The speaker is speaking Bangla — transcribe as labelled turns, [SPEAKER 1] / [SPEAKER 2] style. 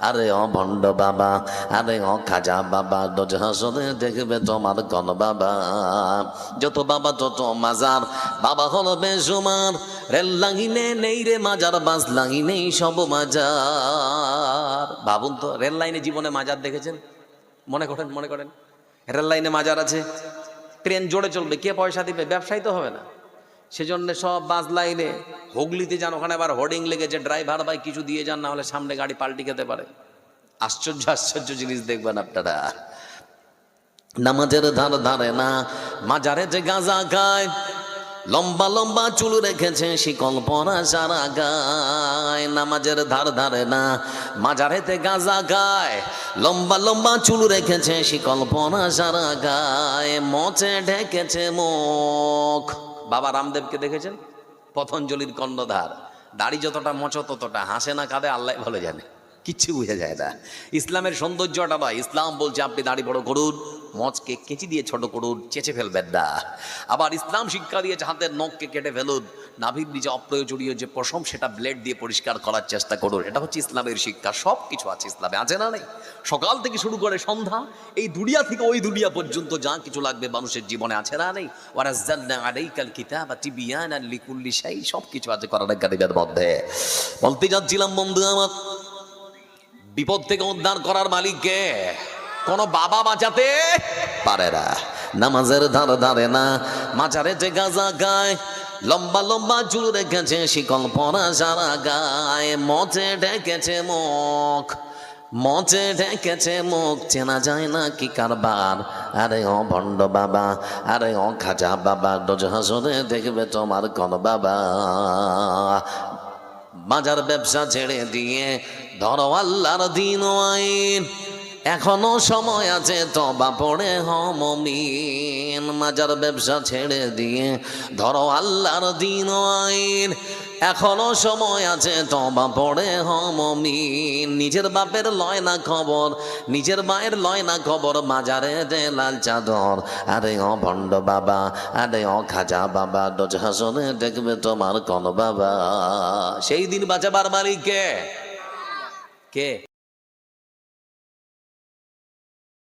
[SPEAKER 1] আরে ও ভণ্ড বাবা, আরে ও খাজা বাবা দোজ হাসনে দেখবে তোমার কোন বাবা। যত বাবা, তত মাজার, বাবা হলো বেসুমার রেল লাইনে নেই রে মাজার, বাস লাইনে সব মাজার। ভাবুন তো, রেল লাইনে জীবনে মাজার দেখেছেন? মনে করেন মনে করেন। রেল লাইনে মাজার আছে। ট্রেন জোরে চলবে, কে পয়সা দিবে? ব্যবসায়ী তো হবে না। সেজন্য সব বাস লাইনে হুগলিতে যান, ওখানে আবার হোর্ডিং লেগেছে, ড্রাইভার ভাই কিছু দিয়ে যান না হলে সামনে গাড়ি পাল্টি খেতে পারে। আশ্চর্য আশ্চর্য জিনিস দেখবেন আপনারা। নামাজের ধার ধারে না, মাজারে যে গাঁজা খায়, লম্বা লম্বা চুল রেখেছে, শিকল পরা সারা গায়। নামাজের ধার ধারে না, মাজারেতে গাঁজা গায় লম্বা লম্বা চুল রেখেছে, শিকল পরা সারা গায়। মচে ঢেকেছে মুখ। বাবা রামদেবকে দেখেছেন? পতঞ্জলির কর্ণধার। দাড়ি যতটা মচ ততটা হাসে না কাঁদে, আল্লাহ ভালো জানে। কিচ্ছু বোঝা যায় না। ইসলামের সৌন্দর্যটা বা ইসলাম বলছে, আপনি দাড়ি বড় করুন মচকে কেঁচি দিয়ে ছোট করুন, চেঁচে ফেলবেন না। আবার ইসলাম শিক্ষা দিয়েছে হাতের নখকে কেটে ফেলুন, নাভির নিচে অপ্রয়োজনীয় যে পশম, সেটা ব্লেড দিয়ে পরিষ্কার করার চেষ্টা করুন। এটা হচ্ছে ইসলামের শিক্ষা সব কিছু আছে ইসলামে, আছে না নেই? সকাল থেকে শুরু করে সন্ধ্যা, এই দুনিয়া থেকে ওই দুনিয়া পর্যন্ত যা কিছু লাগবে মানুষের জীবনে আছে না নেই? সব কিছু আছে কারিমের মধ্যে। বলতে যাচ্ছিলাম বন্ধু আমার, বিপদ থেকে উদ্ধার করার মালিককে। কোন বাবা বাঁচাতে পারে না। নামাজের ধার ধারে না, মাজারে যে গাজা গায়, লম্বা লম্বা চুল রেখেছে, শিকল পরা সারা গায়ে, মচে ঢেকেছে মুখ, মচে ঢেকেছে মুখ, চেনা যায় না কি কারবার। আরে ও ভণ্ড বাবা, আরে ও খাজা বাবা, ডোজ হাসরে দেখবে তোমার কোন বাবা। বাজার ব্যবসা ছেড়ে দিয়ে, ধরো আল্লাহর দিন আইন এখনও সময় আছে, তবা পড়ে হমিন মাজার ব্যবসা ছেড়ে দিয়ে ধরো আল্লাহর দিন আইন। এখনও সময় আছে, তবা পড়ে হমিন নিজের বাপের লয় না খবর, নিজের মায়ের লয় না খবর, মাজারে দে লাল চাদর। আরে ও ভণ্ড বাবা, আরে ও খাজা বাবা, ডোজ হাসনে দেখবে তোমার কোন বাবা। সেই দিন বাঁচাবার মালিক কে? কে?